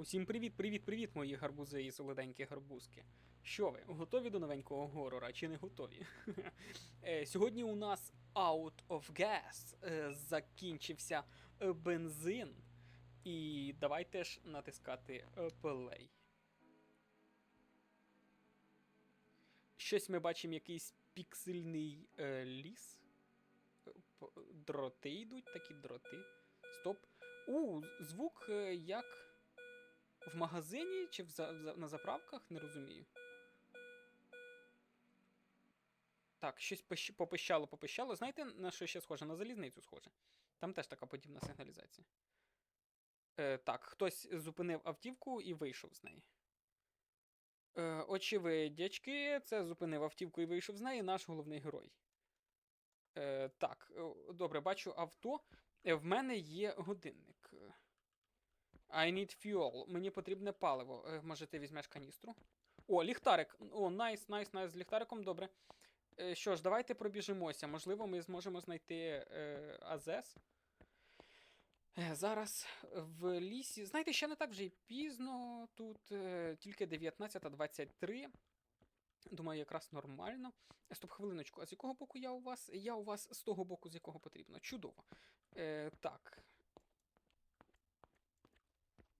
Усім привіт, привіт, привіт, мої гарбузи і солоденькі гарбузки. Що ви, готові до новенького горора чи не готові? Е, Сьогодні у нас Out of Gas. Е, Закінчився е, бензин. І давайте ж натискати Play. Щось ми бачимо якийсь піксельний ліс. Дроти йдуть, такі дроти. Стоп. У, звук як в магазині чи в за, в на заправках, не розумію. Так, щось пищ- попищало, попищало. Знаєте, на що ще схоже? На залізницю схоже. Там теж така подібна сигналізація. Е, так, хтось зупинив автівку і вийшов з неї. Е, очевидячки, це зупинив автівку і вийшов з неї наш головний герой. Е, так, добре, бачу авто. Е, в мене є годинник. I need fuel. Мені потрібне паливо. Е, Може, ти візьмеш каністру? О, ліхтарик. О, найс, найс, найс. З ліхтариком добре. Е, Що ж, давайте пробіжимося. Можливо, ми зможемо знайти е, АЗС. Е, Зараз в лісі. Знаєте, ще не так вже й пізно. Тут е, тільки 19.23. Думаю, якраз нормально. Стоп, хвилиночку. А з якого боку я у вас? Я у вас з того боку, з якого потрібно. Чудово. Е, так.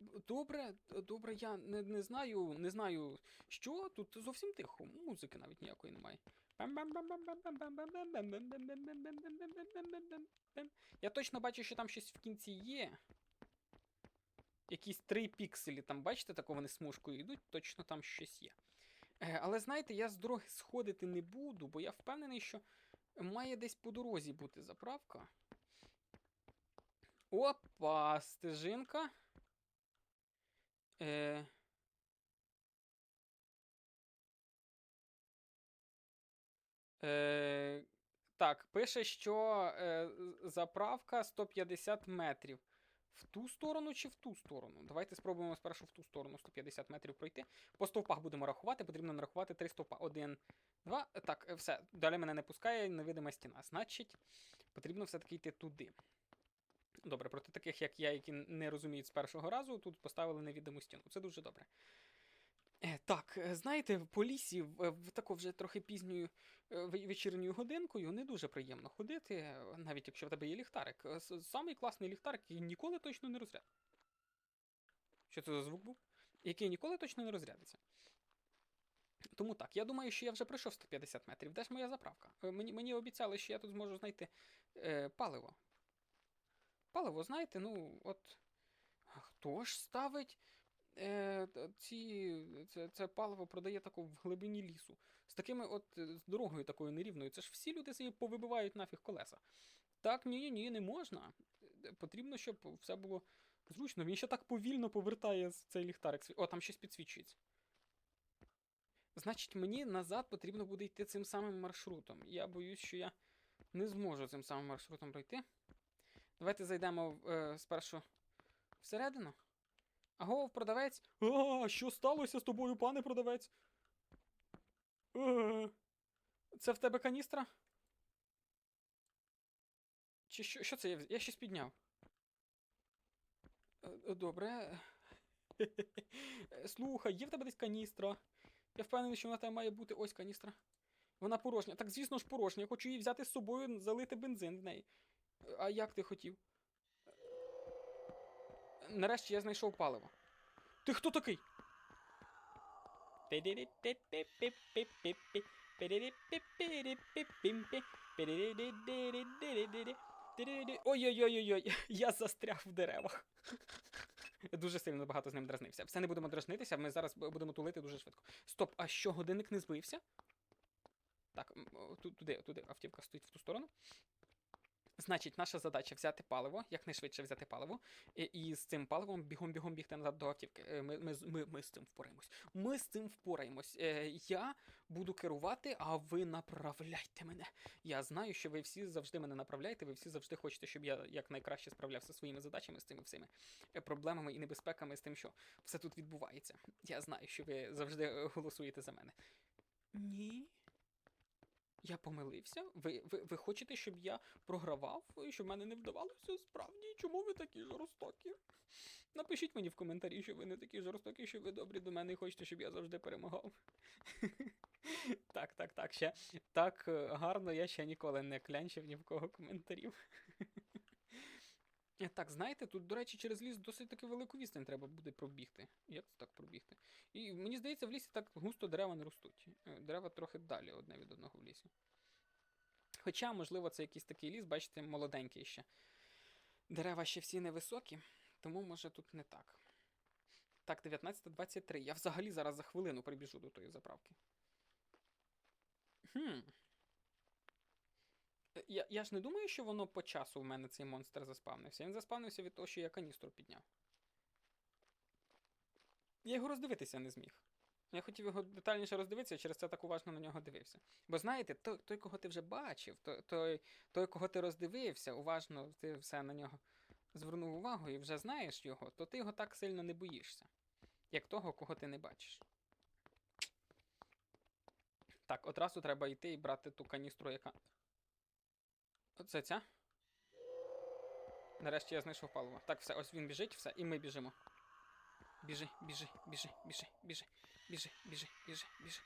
Добре, добре, я не, не знаю, не знаю, що тут зовсім тихо. Музики навіть ніякої немає. Я точно бачу, що там щось в кінці є. Якісь три пікселі там, бачите, тако вони смужкою йдуть, точно там щось є. Е, Але знаєте, я з дороги сходити не буду, бо я впевнений, що має десь по дорозі бути заправка. Опа, стежинка. Е... Е... Так, пише, що е, заправка 150 метрів. В ту сторону чи в ту сторону? Давайте спробуємо спершу в ту сторону 150 метрів пройти. По стовпах будемо рахувати, потрібно нарахувати три стовпа. Один, два. Так, е, все. Далі мене не пускає невидима стіна. Значить, потрібно все-таки йти туди. Добре, проти таких, як я, які не розуміють з першого разу, тут поставили невідому стіну. Це дуже добре. Е, так, е, знаєте, по лісі в, в таку вже трохи пізньою е, вечірньою годинкою не дуже приємно ходити, е, навіть якщо в тебе є ліхтарик. Е, Самий класний ліхтарик, який ніколи точно не розряд. Що це за звук був? Який ніколи точно не розрядиться. Тому так, я думаю, що я вже пройшов 150 метрів. Де ж моя заправка? Е, Мені, мені обіцяли, що я тут зможу знайти е, паливо. Паливо, знаєте, ну, от. Хто ж ставить е, ці, це, це паливо продає тако в глибині лісу. З такими от е, з дорогою такою нерівною. Це ж всі люди собі повибивають нафіг колеса. Так, ні, ні, не можна. Е, Потрібно, щоб все було зручно. Він ще так повільно повертає цей ліхтарик. О, там щось підсвічується. Значить, мені назад потрібно буде йти цим самим маршрутом. Я боюсь, що я не зможу цим самим маршрутом пройти. Давайте зайдемо е, спершу всередину. Агов, продавець. А, що сталося з тобою, пане продавець? Е, Це в тебе каністра? Чи що, що це? Я, я щось підняв. Е, е, Добре. Е, Слухай, є в тебе десь каністра. Я впевнений, що вона там має бути ось каністра. Вона порожня. Так, звісно ж, порожня. Я хочу її взяти з собою, залити бензин в неї. А як ти хотів? Нарешті я знайшов паливо. Ти хто такий? Ой-ой-ой-ой, я застряг в деревах. Дуже сильно багато з ним дразнився. Все не будемо дразнитися, ми зараз будемо тулити дуже швидко. Стоп, а що, годинник не збився? Так, туди, туди автівка стоїть в ту сторону. Значить, наша задача взяти паливо, якнайшвидше взяти паливо, і, і з цим паливом бігом-бігом бігти назад до автівки. Е, Ми, ми, ми, ми з цим впораємось. Ми з цим впораємось. Е, я буду керувати, а ви направляйте мене. Я знаю, що ви всі завжди мене направляєте, ви всі завжди хочете, щоб я якнайкраще справлявся своїми задачами з цими всіми е, проблемами і небезпеками з тим, що все тут відбувається. Я знаю, що ви завжди е, голосуєте за мене. Ні. Я помилився? Ви, ви, ви хочете, щоб я програвав, щоб мене не вдавалося справді? Чому ви такі жорстокі? Напишіть мені в коментарі, що ви не такі жорстокі, що ви добрі до мене і хочете, щоб я завжди перемагав. Так, так, так, ще так е, гарно я ще ніколи не клянчив ні в кого коментарів. Е, Так, знаєте, тут, до речі, через ліс досить таки велику відстань треба буде пробігти. Як це так пробігти? І мені здається, в лісі так густо дерева не ростуть. Е, Дерева трохи далі одне від одного в лісі. Хоча, можливо, це якийсь такий ліс, бачите, молоденький ще. Дерева ще всі невисокі, тому може тут не так. Так, 19.23. Я взагалі зараз за хвилину прибіжу до тої заправки. Хм. Е, Я, я ж не думаю, що воно по часу в мене цей монстр заспавнився. Він заспавнився від того, що я каністру підняв. Я його роздивитися не зміг. Я хотів його детальніше роздивитися, через це так уважно на нього дивився. Бо знаєте, той, той кого ти вже бачив, той, той, той, кого ти роздивився, уважно ти все на нього звернув увагу і вже знаєш його, то ти його так сильно не боїшся, як того, кого ти не бачиш. Так, одразу треба йти і брати ту каністру, яка. Оце ця. Нарешті я знайшов паливо. Так, все, ось він біжить, все, і ми біжимо. Біжи, біжи, біжи, біжи, біжи, біжи, біжи, біжи, біжи.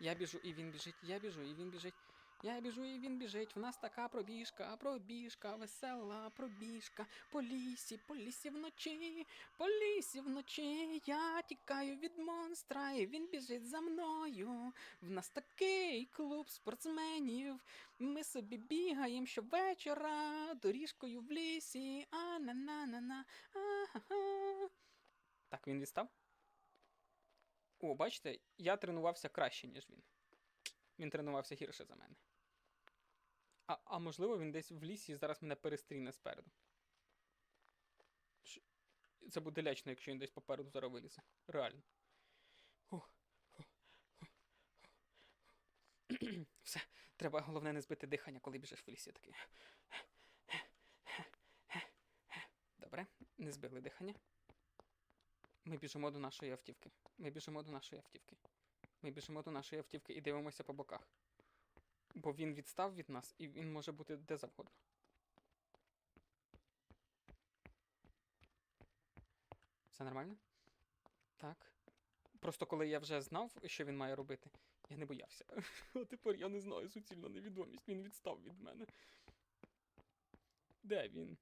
Я біжу, і він біжить, я біжу, і він біжить. Я біжу, і він біжить. В нас така пробіжка, пробіжка, весела пробіжка. По лісі, по лісі вночі, по лісі вночі. Я тікаю від монстра, і він біжить за мною. В нас такий клуб спортсменів. Ми собі бігаємо щовечора доріжкою в лісі. А на на на на. Так, він відстав? О, бачите, я тренувався краще, ніж він. Він тренувався гірше за мене. А, а можливо, він десь в лісі зараз мене перестріне спереду. Це буде лячно, якщо він десь попереду зараз вилізе. Реально. Все, треба головне не збити дихання, коли біжиш в лісі такий. Добре, не збили дихання. Ми біжимо до нашої автівки. Ми біжимо до нашої автівки. Ми біжимо до нашої автівки і дивимося по боках. Бо він відстав від нас і він може бути де завгодно. Все нормально? Так. Просто коли я вже знав, що він має робити, я не боявся. А тепер я не знаю суцільна невідомість. Він відстав від мене. Де він?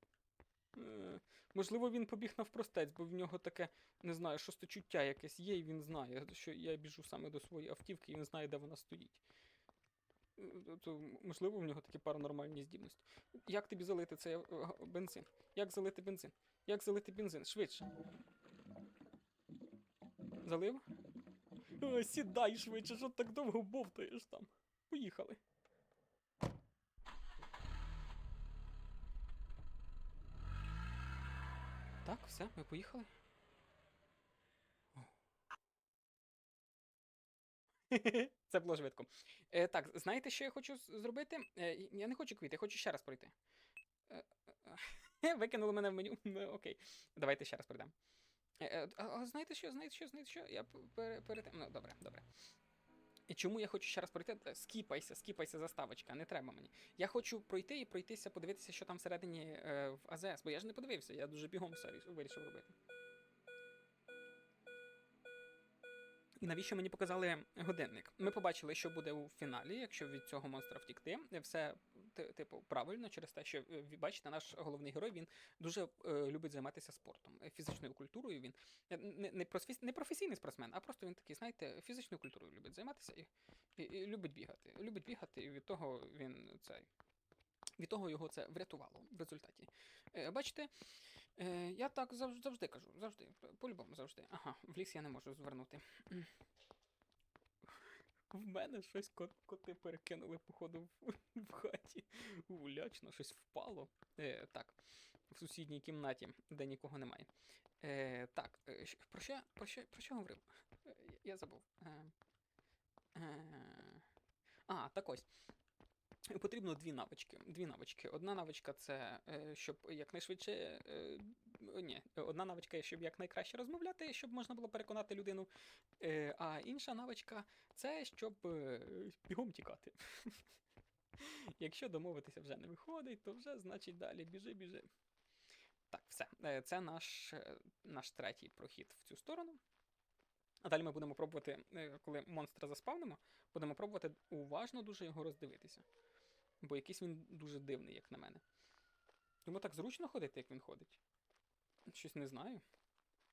Е, можливо, він побіг навпростець, бо в нього таке, не знаю, шосточуття якесь є, і він знає, що я біжу саме до своєї автівки, і він знає, де вона стоїть. Е, То, можливо, в нього такі паранормальні здібності. Як тобі залити цей е, бензин? Як залити бензин? Як залити бензин? Швидше. Залив? О, сідай швидше, що так довго бовтаєш там. Поїхали. Так, все, ми поїхали. Це було швидко. Е, так, знаєте, що я хочу зробити? Е, я не хочу квіти, я хочу ще раз пройти. Е, е, Викинули мене в меню. Ну, Окей. Давайте ще раз пройдемо. Е, е, знаєте що, знаєте що, знаєте що? Я пере, перед... Ну, добре, добре. І чому я хочу ще раз пройти? Е, Скіпайся, скіпайся заставочка, не треба мені. Я хочу пройти і пройтися, подивитися, що там всередині е, в АЗС, бо я ж не подивився, я дуже бігом все вирішив робити. Навіщо мені показали годинник? Ми побачили, що буде у фіналі, якщо від цього монстра втікти. Все, типу, правильно, через те, що е, бачите, наш головний герой він дуже е, любить займатися спортом, е, фізичною культурою. Він е, не, не, не професійний спортсмен, а просто він такий, знаєте, фізичною культурою любить займатися і, і, і любить бігати. Любить бігати, і від того він цей. Від того його це врятувало в результаті. Бачите, е, я так завжди, завжди кажу, завжди, по-любому завжди. Ага, в ліс я не можу звернути. В мене щось кот, коти перекинули, походу, в, в хаті. Гулячно, щось впало. Е, так, в сусідній кімнаті, де нікого немає. Е, так, е, про що, про що, про що говорив? Е, я забув. Е, е, а, так ось. Потрібно дві навички. Дві навички. Одна навичка це е, щоб якнайшвидше. е, Ні, одна навичка, щоб якнайкраще розмовляти, щоб можна було переконати людину. Е, А інша навичка це щоб бігом тікати. Якщо домовитися вже не виходить, то вже значить далі біжи, біжи. Так, все. Це наш, наш третій прохід в цю сторону. А далі ми будемо пробувати, коли монстра заспавнимо, будемо пробувати уважно дуже його роздивитися. Бо якийсь він дуже дивний, як на мене. Йому так зручно ходити, як він ходить. Щось не знаю.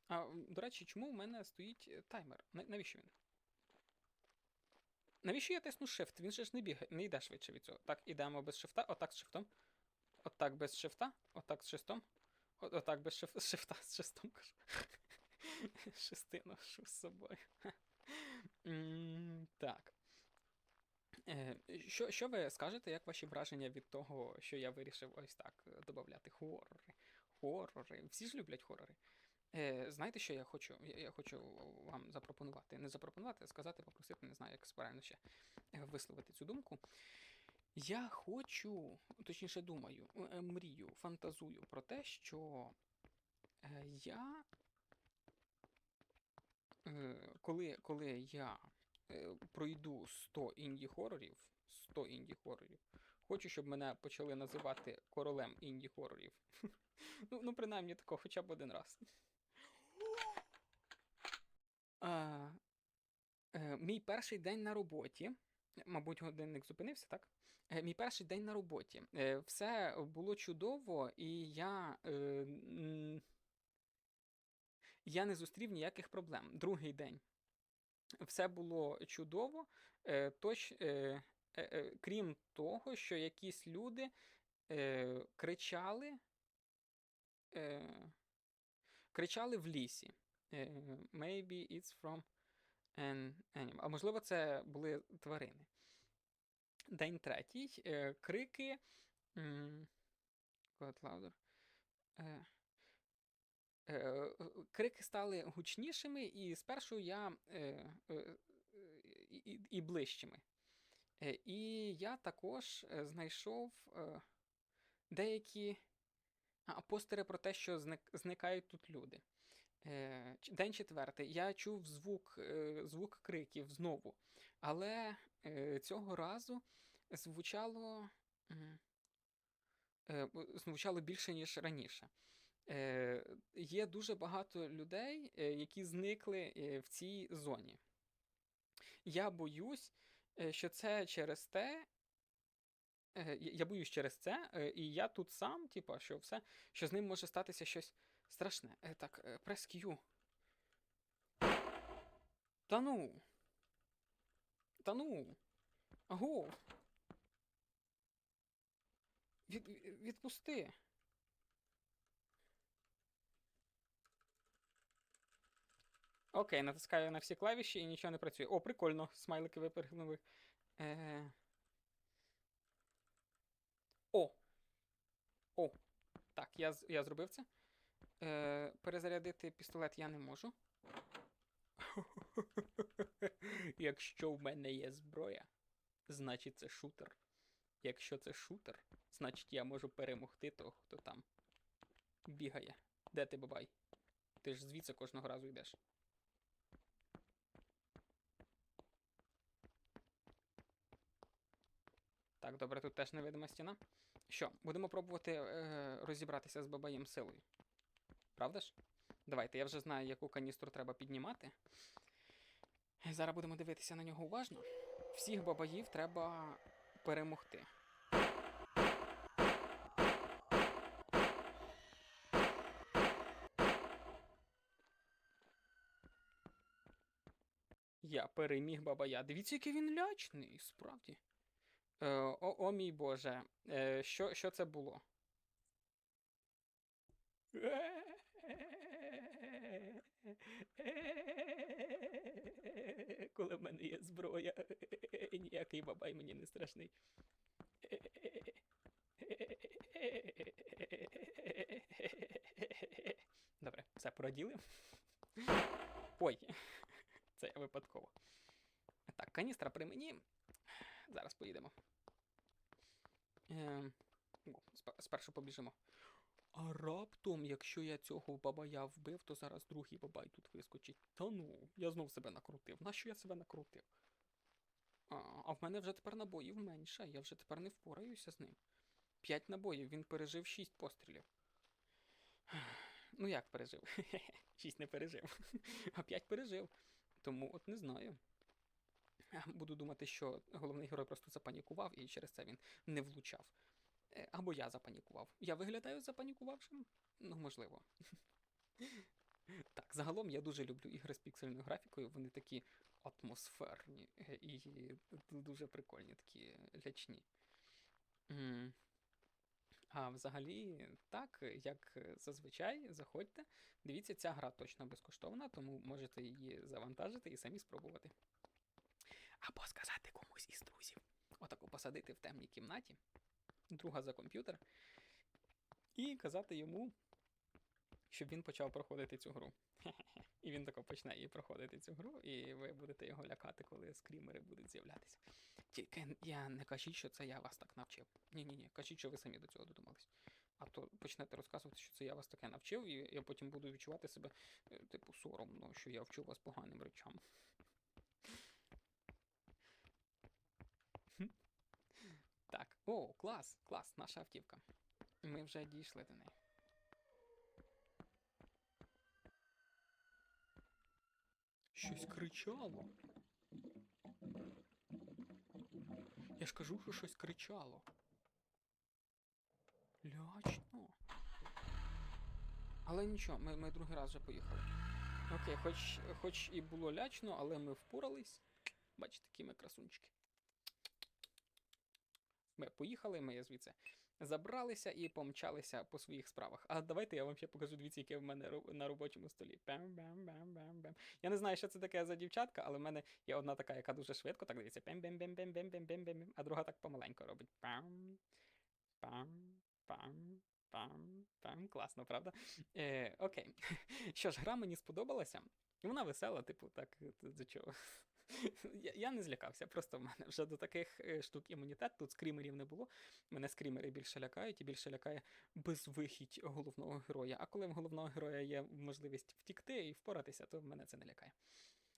А, до речі, чому в мене стоїть е, таймер? Навіщо він? Навіщо я тисну Shift? Він же ж не бігає, не йде швидше від цього. Так, ідемо без шифта, отак з шифтом. Отак без шифта, отак з шифтом. Отак без шиф... шифта з шестом кажу. Шести ношу з собою. Так. Е, Що, що ви скажете, як ваші враження від того, що я вирішив ось так е, додати хорори? Хорори. Всі ж люблять хорори. Е, знаєте, що я хочу? Я, хочу вам запропонувати. Не запропонувати, а сказати, попросити, не знаю, як правильно ще е, висловити цю думку. Я хочу, точніше думаю, мрію, фантазую про те, що я. Коли, коли я пройду 100 інді-хорорів, 100 інді-хорорів, хочу, щоб мене почали називати королем інді-хорорів. Ну, ну, принаймні тако, хоча б один раз. А, е, мій перший день на роботі. Мабуть, годинник зупинився, так? Е, мій перший день на роботі. Е, все було чудово, і я. Е, я не зустрів ніяких проблем. Другий день. Все було чудово, е, точ, е, е, крім того, що якісь люди кричали, кричали в лісі. Maybe it's from an animal. А можливо, це були тварини. День третій. Крики. м, God louder. Е, е, крики стали гучнішими, і спершу я е, і, ближчими. І я також знайшов деякі постери про те, що зникають тут люди. День четвертий. Я чув звук, звук криків знову. Але цього разу звучало, звучало більше, ніж раніше. Е, Є дуже багато людей, е, які зникли е, в цій зоні. Я боюсь, е, що це через те. я- боюсь через це, і я тут сам, типа, що все, що з ним може статися щось страшне. Так, прес Q. Та ну. Та ну. Аго. Від- відпусти. Окей, натискаю на всі клавіші і нічого не працює. О, прикольно, смайлики випрыгнули. Е... О! О! Так, я, я зробив це. Е, перезарядити пістолет я не можу. Якщо в мене є зброя, значить це шутер. Якщо це шутер, значить я можу перемогти того, хто там бігає. Де ти, бабай? Ти ж звідси кожного разу йдеш. Так, добре, тут теж невидима стіна. Що, будемо пробувати е, розібратися з бабаєм силою. Правда ж? Давайте, я вже знаю, яку каністру треба піднімати. Зараз будемо дивитися на нього уважно. Всіх бабаїв треба перемогти. Я переміг бабая. Дивіться, який він лячний, справді. Е, о, о мій Боже. Е, що, що це було? Коли в мене є зброя, ніякий бабай мені не страшний. Добре, все пораділи. Ой, це я випадково. Так, каністра при мені. Зараз поїдемо. Ем, спершу побіжимо. А раптом, якщо я цього бабая вбив, то зараз другий бабай тут вискочить. Та ну, я знов себе накрутив. Нащо я себе накрутив? А, а в мене вже тепер набоїв менше, я вже тепер не впораюся з ним. П'ять набоїв, він пережив шість пострілів. Ну як пережив? Шість не пережив. А п'ять пережив. Тому от не знаю. Буду думати, що головний герой просто запанікував і через це він не влучав. Е, Або я запанікував. Я виглядаю запанікувавшим? Ну, можливо. Так, загалом я дуже люблю ігри з піксельною графікою, вони такі атмосферні е, і дуже прикольні, такі лячні. А взагалі, так, як зазвичай, заходьте. Дивіться, ця гра точно безкоштовна, тому можете її завантажити і самі спробувати. Або сказати комусь із друзів. Отако посадити в темній кімнаті, друга за комп'ютер, і казати йому, щоб він почав проходити цю гру. І він тако почне її проходити цю гру, і ви будете його лякати, коли скрімери будуть з'являтися. Тільки я не кажіть, що це я вас так навчив. Ні-ні ні, кажіть, що ви самі до цього додумались. А то почнете розказувати, що це я вас таке навчив, і я потім буду відчувати себе, е, типу, соромно, що я вчу вас поганим речам. Хм. Так, о, клас, клас, наша автівка. Ми вже дійшли до неї. Щось кричало. Я ж кажу, що щось кричало. Лячно. Але нічого, ми, ми другий раз вже поїхали. Окей, хоч, хоч і було лячно, але ми впорались. Бачите, які ми красунчики. Ми поїхали, ми звідси забралися і помчалися по своїх справах. А давайте я вам ще покажу, дивіться, яке в мене на робочому столі. Пем-бем-бем-бем-бем. Я не знаю, що це таке за дівчатка, але в мене є одна така, яка дуже швидко так дивиться. Пем-бем-бем-бем-бем-бем-бем, а друга так помаленько робить. Пам, пам, пам, пам, пам. Класно, правда? Е, окей. Що ж, гра мені сподобалася. І Вона весела, типу, так, е, до чого. Я, я не злякався, просто в мене вже до таких е, штук імунітет, тут скрімерів не було. Мене скрімери більше лякають і більше лякає безвихідь головного героя. А коли в головного героя є можливість втікти і впоратися, то мене це не лякає.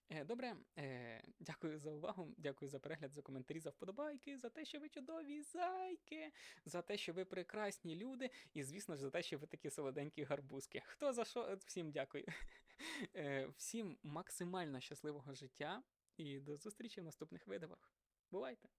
Е, Добре, е, дякую за увагу, дякую за перегляд, за коментарі, за вподобайки, за те, що ви чудові зайки, за те, що ви прекрасні люди, і, звісно ж, за те, що ви такі солоденькі гарбузки. Хто за що, всім дякую. Всім максимально щасливого життя і до зустрічі в наступних видавах. Бувайте!